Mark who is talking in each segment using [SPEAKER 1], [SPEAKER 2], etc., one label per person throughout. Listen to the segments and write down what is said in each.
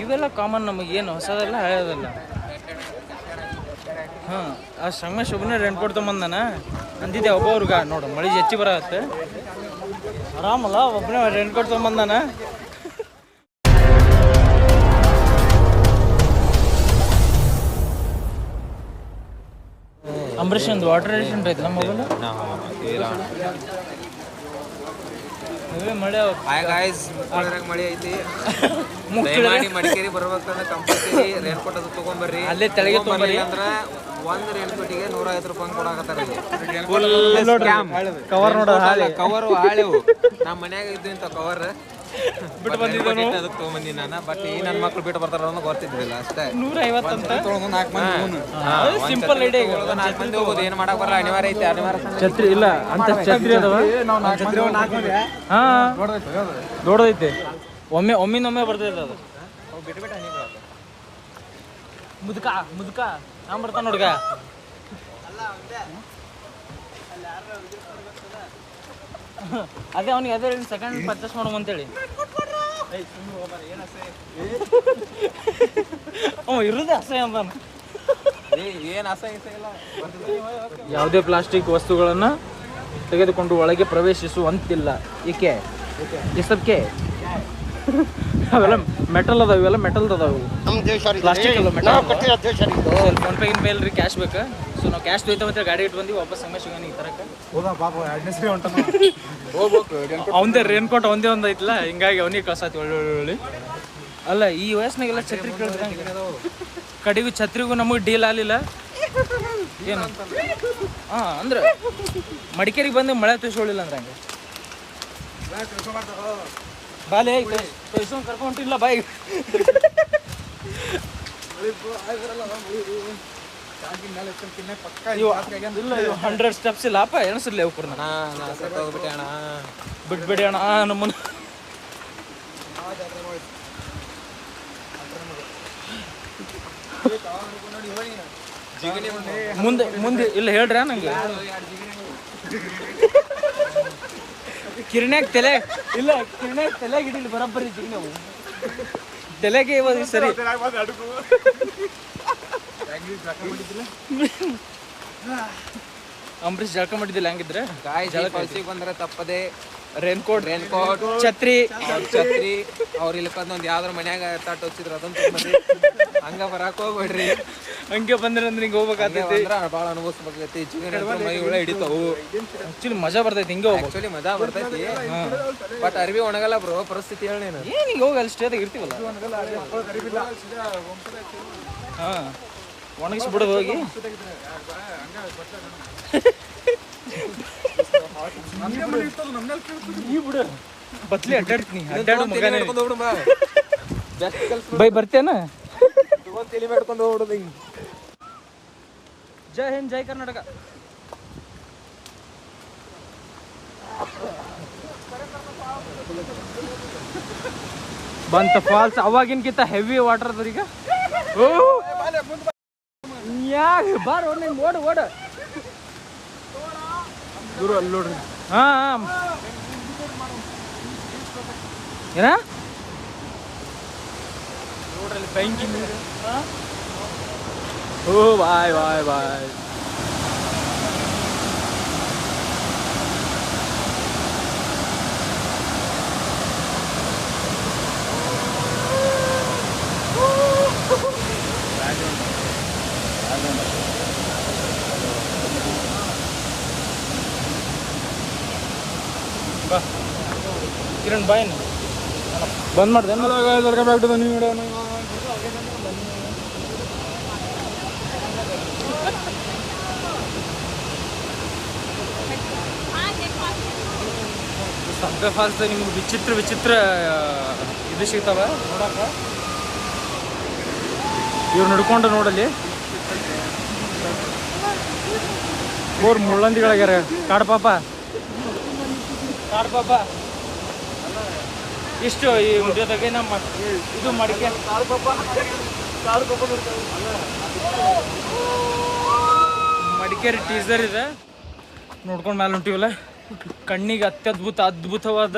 [SPEAKER 1] ಇವೆಲ್ಲ ಕಾಮನ್ ನಮಗೇನು ಹೊಸದಲ್ಲ ಹಳೆಯದಲ್ಲ ಹಾಂ, ಆ ಸಂಗಮೇಶ್ ಒಬ್ಬನೇ ರೆಂಟ್ ಕೊಡ್ಕೊಂಬಂದಾನ ಅಂದಿದ್ದೆ ಒಬ್ಬೊಬ್ರಿಗ ನೋಡು, ಮಳೆ ಹೆಚ್ಚಿ ಬರತ್ತೆ. ಆರಾಮಲ್ಲ? ಒಬ್ಬನೇ ರೆಂಟ್ ಕೊಡ್ಕೊಂಬಂದಾನ ಅಂಬರೀಷ್ ಒಂದು ವಾಟರ್ ರೇಷನ್ ನಮ್ಮ ಮೊಬೈಲ್ ಮಳೆ
[SPEAKER 2] ಹಾಯ್ ಗಾಯ್ಸ್ ಮುಕ್ಕಳದಾಗ ಮಳೆ ಐತಿ. ದಯಮಾಡಿ ಮಡಿಕೇರಿ ಬರ್ಬೇಕಂದ್ರೆ ಕಂಪಲ್ಸರಿ ರೇನ್ ಕೋಟ್ ಅದು ತಗೊಂಬರ್ರಿ.
[SPEAKER 1] ಅಲ್ಲೇ ತೆಳಗೆ ತೊಗೊಂಬರ್ರಿ.
[SPEAKER 2] ಅಂದ್ರ ಒಂದ ರೇನ್ ಕೋಟಿಗೆ ನೂರ ಐವತ್ತು ರೂಪಾಯಿ ಕೊಡಾಕತ್ತಾರ
[SPEAKER 1] ಕವರ್ ನೋಡ
[SPEAKER 2] ಕವರ್ ಹಾಳೆವು. ನಮ್ಮ ಮನ್ಯಾಗ ಇದ್ದು ಇಂತ ಕವರ್ ಬಿಟ್ಟು ಬಂದಿದ್ದನು? ಅದಕ್ಕೆ ತಗೊಂಬಂದಿ ನಾನು. ಬಟ್ ಈ ನನ್ನ ಮಕ್ಳು ಬಿಟ್ಟು ಬರ್ತಾರ ಅನ್ನೋ ಗೊತ್ತಿದ್ದಿಲ್ಲ ಅಷ್ಟೇ.
[SPEAKER 1] ನೂರ ಐವತ್ತಂತ ಸಿಂಪಲ್
[SPEAKER 2] ಛತ್ರಿ
[SPEAKER 1] ಐಡಿಯಾ
[SPEAKER 2] ನಾಲ್ಕು ಮಂದಿ ಹೋಗೋದು. ಏನು ಮಾಡಕ್ ಬರಲ್ಲ ಅನಿವಾರ್ಯ ಐತೆ ಅನಿವಾರ್ಯ.
[SPEAKER 1] ಛತ್ರಿ ಇಲ್ಲ ಅಂತ ಛತ್ರಿ ಅದಾವ? ಹಾ. ನೋಡೋದೈತೆ. ಒಮ್ಮೆ ಒಮ್ಮಿನೊಮ್ಮೆ ಬರ್ತೈತೆ ಅದು. ಮುದುಕ ಮುದುಕ ಅಲ್ಲ ಅಲ್ಲ ನೋಡ್ಗ ಅದೇ ಅವ್ನಿಗೆ ಅದೇ ಸೆಕೆಂಡ್ ಪರ್ಚೇಸ್ ಮಾಡೋಣ ಅಂತೇಳಿ. ಅವ ಇರುದೇ ಅಸಹ್ಯ ಅಂತಾನ ಯಾವುದೇ ಪ್ಲಾಸ್ಟಿಕ್ ವಸ್ತುಗಳನ್ನು ತೆಗೆದುಕೊಂಡು ಒಳಗೆ ಪ್ರವೇಶಿಸುವಂತಿಲ್ಲ. ಏಕೆ? ಎಸಬ್ಕೆ ಅವೆಲ್ಲ ಮೆಟಲ್ ಅದಾವ ಇವೆಲ್ಲ ಮೆಟಲ್ ಅದಾವು. ಪ್ಲಾಸ್ಟಿಕ್ ಅಲ್ಲ ಮೆಟಲ್. ಫೋನ್ ಪೇ ಇನ್ ಮೇಲೆ ರೀ ಕ್ಯಾಶ್ ಬೇಕಾ? ಸೊ ನಾವು ಕ್ಯಾಶ್ ತೊಯ್ತಾವ ಅಂತ ಗಾಡಿ ಇಟ್ಟು ಬಂದಿವಿ ವಾಪಸ್ ಸಂಗಮೇಶ್ ಈ ತರಕ ಅವಂದೇ ರೇನ್ ಕೋಟ್ ಅವಂದೇ ಒಂದ್ ಐತಲ್ಲ ಹಿಂಗಾಗಿ ಅವನಿಗೆ ಕಳ್ಸಾತಿ ಒಳ್ಳೆ ಅಲ್ಲ ಈ ವಯಸ್ಸಿನಾಗೆಲ್ಲ ಛತ್ರಿ ಕೇಳಿದ್ರೆ ಕಡೆಗೂ ಛತ್ರಿಗೂ ನಮಗೆ ಡೀಲ್ ಆಗಲಿಲ್ಲ. ಏನು? ಹಾಂ ಅಂದ್ರೆ ಮಡಿಕೇರಿಗೆ ಬಂದು ಮಳೆ ತುಳಿಸೋಳಿಲ್ಲ ಅಂದ್ರೆ ಹಂಗೆ? ಬಾಲೆ ತೋರಿಸ್ಕೊಂಡು ಕರ್ಕೊಂಡಿಲ್ಲ ಬಾಯ್. ಹಂಡ್ರೆಡ್ ಸ್ಟೆಪ್ಸ್ ಇಲ್ಲ ಅಪ್ಪ ಎಣಸಿರ್ಲಿ ಅವ್ಕರ್ ಬಿಟ್ಬಿಡಿ ಅಣ್ಣ. ಆ, ನಮ್ಮನ್ನ. ಮುಂದೆ ಮುಂದೆ ಇಲ್ಲ ಹೇಳ್ರಿ ನಂಗೆ. ಕಿರ್ಣ್ಯಾಗ ತಲೆ ಇಲ್ಲ ಕಿರ್ಣ್ಯಾಗ ತಲೆಗೆ ಹಿಡಿಲಿ ಬರೋಬ್ಬರಿ ಜಿಗ್ ನಾವು ತಲೆಗೆ ಇವಾಗ ಸರಿ. ಅಂಬರೀಷ್ ಜಳಕ ಮಾಡಿದ್ದಿಲ್ಲ ಹಂಗಿದ್ರೆ?
[SPEAKER 2] ಫಾಲ್ಸಿಗೆ ಬಂದ್ರೆ ತಪ್ಪದೆ ರೇನ್ಕೋಟ್ ರೇನ್ಕೋಟ್
[SPEAKER 1] ಛತ್ರಿ.
[SPEAKER 2] ಛತ್ರಿ. ಅವ್ರ ಇಲ್ಲಕಂದ್ ಒಂದ್ ಯಾವ್ದ್ರ ಮನ್ಯಾಗ ತಾಟ್ ಹಚ್ಚಿದ್ರ ಅದನ್ನ ತಗೊಂಬರ್ರಿ ಹಂಗ ಬರಾಕ್ ಹೋಗ್ಬೇಡ್ರಿ.
[SPEAKER 1] ಹಂಗೆ ಬಂದ್ರೆ ಅಂದ್ರೆ ಹಿಂಗೆ
[SPEAKER 2] ಹಂಗೆ
[SPEAKER 1] ಹೋಗ್ಬೇಕಾಗ್ತೈತಿ
[SPEAKER 2] ಭಾಳ ಅನುಭವಿಸ್ಬೇಕಾಗೈತಿ. ಜೀವನ ಮೈ ಒಳ್ಳೆ ಹಿಡಿತಾವು.
[SPEAKER 1] ಆಕ್ಚುಲಿ ಮಜಾ ಬರ್ತೈತಿ ಹಿಂಗೆ ಹೋಗಿ
[SPEAKER 2] ಆಕ್ಚುಲಿ ಮಜಾ ಬರ್ತೈತಿ. ಬಟ್ ಅರ್ವಿ ಒಣಗಲ್ಲ ಬ್ರೋ ಪರಿಸ್ಥಿತಿ ಹೇಳಿ ನೀನು.
[SPEAKER 1] ಏನ್ ಹಿಂಗೆ ಹೋಗಿ ಅಲ್ಲಿ ಸ್ಟೇದಾಗ ಇರ್ತೀವಲ್ಲ? ಹಾ. ಒಣಗಿಸ್ಬಿಡೋದು ಹೋಗಿ. ಬಿಡು ಬತ್ಲಿ ಅಡ್ಡಾಡ್ತೀನಿ ಅಡ್ಡಾಡು ಮಗನೇ.
[SPEAKER 2] ಬಾ.
[SPEAKER 1] ಬರ್ತೇನ
[SPEAKER 2] ತಗೊಂಡ್ ತಲೆ ಮಾಡ್ಕೊಂಡು ಹೋಗ್ಬಿಡೋದು ಹಿಂಗ್
[SPEAKER 1] ಜೈ ಹಿಂದ್ ಜೈ ಕರ್ನಾಟಕ. ಬಂತ ಫಾಲ್ಸ್ ಅವಾಗಿನ್ಕಿಂತ ಹೆವಿ ವಾಟರ್ ಅದ ಈಗ ಓ ಯಾಕ ಬಾರ ಒಳ್ಳೆ ಓಡು ಓಡು. ಗುರು ಅಲ್ಲಿ ನೋಡ್ರಿ. ಹಾ ಹಾ. ಏನ? ನೋಡ್ರಲ್ಲಿ ಬೆಂಕಿ ನೀರು ಹಾ? ಓ ಬಾಯ್ ಬಾಯ್ ಬಾಯ್ ಬಾ ಕಿರಣ್ ಬಾಯ್ ಬಂದ್ ಮಾಡ್ದೆ. ಬ್ಯಾಕ್ ಟು ದ ನ್ಯೂ ಸಬ್ಬೆ ಫಾಲ್ಸ್ ನಿಮ್ಗೆ ವಿಚಿತ್ರ ವಿಚಿತ್ರ ಇದು ಸಿಗ್ತಾವ ನೋಡಕ ಇವ್ರು ನಡ್ಕೊಂಡು ನೋಡಲ್ಲಿ ಮೂರು ಮುಳ್ಳಂದಿಗಳಾಗ್ಯಾರ. ಕಾಡು ಪಾಪ ಕಾಡು ಪಾಪ ಇಷ್ಟು ಈ ಜೊತೆಗೆ ನಮ್ಮ ಇದು ಮಡಿಕೆ. ಮಡಿಕೇರಿ ಟೀಸರ್ ಇದೆ. ನೋಡ್ಕೊಂಡು ಮೇಲೆ ಹೊಂಟಿವಲ್ಲ? ಕಣ್ಣಿಗೆ ಅತ್ಯದ್ಭುತ ಅದ್ಭುತವಾದ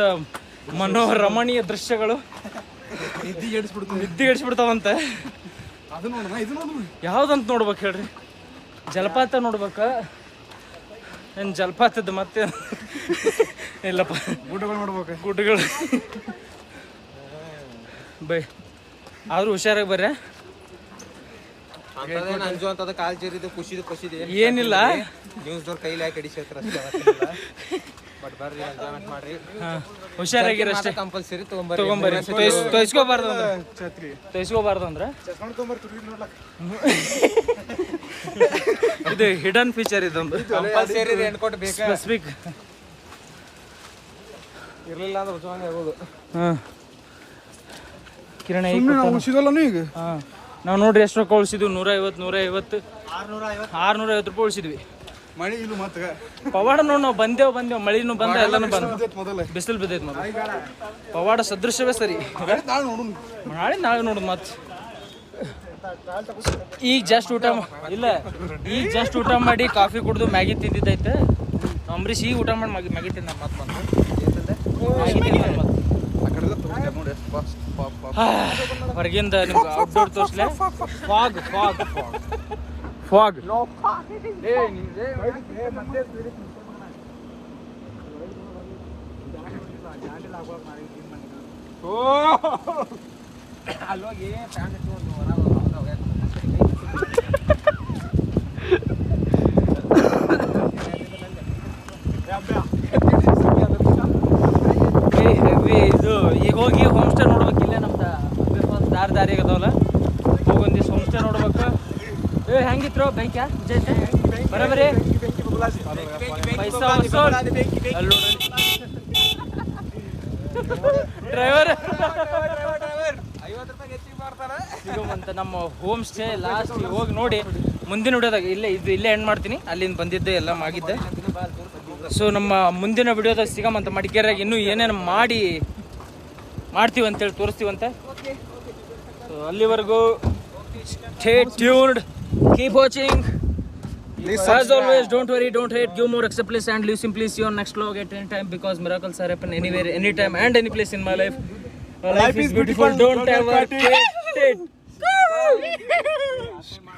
[SPEAKER 1] ಮನೋರಮಣೀಯ ದೃಶ್ಯಗಳು.
[SPEAKER 3] ನಿದ್ದಿ ಎಡಿಸ್ಬಿಡ್ತು
[SPEAKER 1] ನಿದ್ದೆ ಹಿಡಿಸ್ಬಿಡ್ತಾವಂತ
[SPEAKER 3] ಅದು ನೋಡೋಣ ಇದು ನೋಡೋಣ.
[SPEAKER 1] ಯಾವ್ದಂತ ನೋಡ್ಬೇಕು ಹೇಳ್ರಿ? ಜಲಪಾತ ನೋಡ್ಬೇಕ? ಏನು ಜಲಪಾತದ ಮತ್ತೆ? ಇಲ್ಲಪ್ಪ.
[SPEAKER 3] ಗುಡ್ಡಗಳು ನೋಡ್ಬೇಕು.
[SPEAKER 1] ಗುಡ್ಡಗಳು. ಬೈ. ಆದ್ರೂ ಹುಷಾರಾಗಿ ಬರ್ರಿ
[SPEAKER 2] ಅಂಜು ಅಂತದ ಕಾಲ್ ಜೀರಿದು ಖುಷಿದು ಖುಷಿದು
[SPEAKER 1] ಏನಿಲ್ಲ.
[SPEAKER 2] ನ್ಯೂಸ್ ದವ್ರ ಕೈಲಿ ಹಾಕಿ ಹಿಡಿಸಿರ್ತಾರ ಬಟ್ ಬರ್ರಿ ಎಂಜಾಯ್ಮೆಂಟ್ ಮಾಡ್ರಿ.
[SPEAKER 1] ಹಾಂ ಹುಷಾರಾಗಿರಿ ಅಷ್ಟೇ.
[SPEAKER 2] ಕಂಪಲ್ಸರಿ ತಗೊಂಬರ್ರಿ.
[SPEAKER 1] ತಗೊಂಬರ್ರಿ. ತೊಯ್ಸ್ ತೊಯ್ಸ್ಕೋಬಾರ್ದು ಅಂದ್ರೆ.
[SPEAKER 3] ಛತ್ರಿ.
[SPEAKER 1] ತೊಯ್ಸ್ಕೋಬಾರ್ದು ಅಂದ್ರೆ? ಇದು ಹಿಡನ್ ಫೀಚರ್ ಇದೊಂದು
[SPEAKER 2] ಕಂಪಲ್ಸರಿ ಬೇಕಾ?
[SPEAKER 1] ಸ್ಪೆಸಿಫಿಕ್
[SPEAKER 2] ಇರಲಿಲ್ಲ ಅಂದ್ರೆ ಆಗೋದು.
[SPEAKER 1] ಹಾಂ. ಕಿರಣ
[SPEAKER 3] ಉಳಿಸಿದಲ್ಲನು ಈಗ?
[SPEAKER 1] ಹಾಂ. ನಾವು ನೋಡ್ರಿ ಎಷ್ಟು ರೊಕ್ಕ ಉಳಿಸಿದ್ವಿ? ನೂರ ಐವತ್ತು ನೂರ ಐವತ್ತು ಆರ್ನೂರ ಐವತ್ತು ರೂಪಾಯಿ ಉಳಿಸಿದ್ವಿ.
[SPEAKER 3] ಮಳಿ ಇದು ಮತ್ತೆ
[SPEAKER 1] ಪವಾಡ ನೋಡಿ ನಾವು ಬಂದೇವು ಬಂದೇವು. ಮಳಿನೂ ಬಂದ ಎಲ್ಲನೂ ಬಂದ. ಬಿಸಿಲು ಬಿದ್ದೈತೆ ಮೊದಲು. ಪವಾಡ ಸದೃಶವೇ ಸರಿ.
[SPEAKER 3] ನಾಳೆ
[SPEAKER 1] ನಾಳೆ ನೋಡುದು ಮತ್ತೆ. ಈಗ ಜಸ್ಟ್ ಊಟ ಇಲ್ಲ, ಈಗ ಜಸ್ಟ್ ಊಟ ಮಾಡಿ ಕಾಫಿ ಕುಡಿದು ಮ್ಯಾಗಿ ತಿಂದಿದ್ದೈತೆ. ಅಂಬರೀಷ್ ಈಗ ಊಟ ಮಾಡಿ ಮ್ಯಾಗಿ ಮ್ಯಾಗಿ ತಿಂದ ಮತ್ತೆ ಬಂದು. ಹೊರಗಿಂದ ನಿಮ್ಗೆ ಔಟ್ಡೋರ್ ತೋರಿಸ್ಲೆ. Fog fog. ಫಾಗ್.
[SPEAKER 2] ಅಲ್ಲೋಗಿ ಪ್ಯಾಂಟ್ ಇಟ್ಕೊಂಡು
[SPEAKER 1] ಹೆವಿ ಇದು ಈಗ ಹೋಗಿ ಹೋಮ್ ಸ್ಟೇ ನೋಡ್ಬೇಕು ಇಲ್ಲೇ ನಮ್ದು ದಾರಿ ದಾರಿಗೆ ಅದಾವಲ್ಲ ಹೋಗಿ ಒಂದಿವ್ಸ ಹೋಮ್ ಸ್ಟೇ ನೋಡ್ಬೇಕು ಏ ಹೆಂಗಿತ್ರು ಬೈಕ ಬರಬರಿ ಪೈಸಾ ಡ್ರೈವರ್. ಸಿಗೋಮಂತ ನಮ್ಮ ಹೋಮ್ ಸ್ಟೇ ಲಾಸ್ಟ್ ಹೋಗಿ ನೋಡಿ, ಮುಂದಿನ ವಿಡಿಯೋದಾಗ ಇಲ್ಲೇ ಇದು ಇಲ್ಲೇ ಎಂಡ್ ಮಾಡ್ತೀನಿ. ಅಲ್ಲಿಂದ ಬಂದಿದ್ದೆ, ಎಲ್ಲ ಆಗಿದ್ದೆ. ಸೊ ನಮ್ಮ ಮುಂದಿನ ವಿಡಿಯೋದಾಗ ಸಿಗಮಂತ ಮಡಿಕೇರಿಯಾಗ ಇನ್ನೂ ಏನೇನು ಮಾಡಿ ಮಾಡ್ತೀವಂತೇಳಿ ತೋರಿಸ್ತೀವಂತೆ. ಸೊ ಅಲ್ಲಿವರೆಗೂ stay tuned keep watching As always, don't worry, don't hate, give more, accept less, and live simply. See you on next vlog at any time because miracles are happen anywhere, anytime, and any place in my life. My life, is beautiful. Don't ever hate it.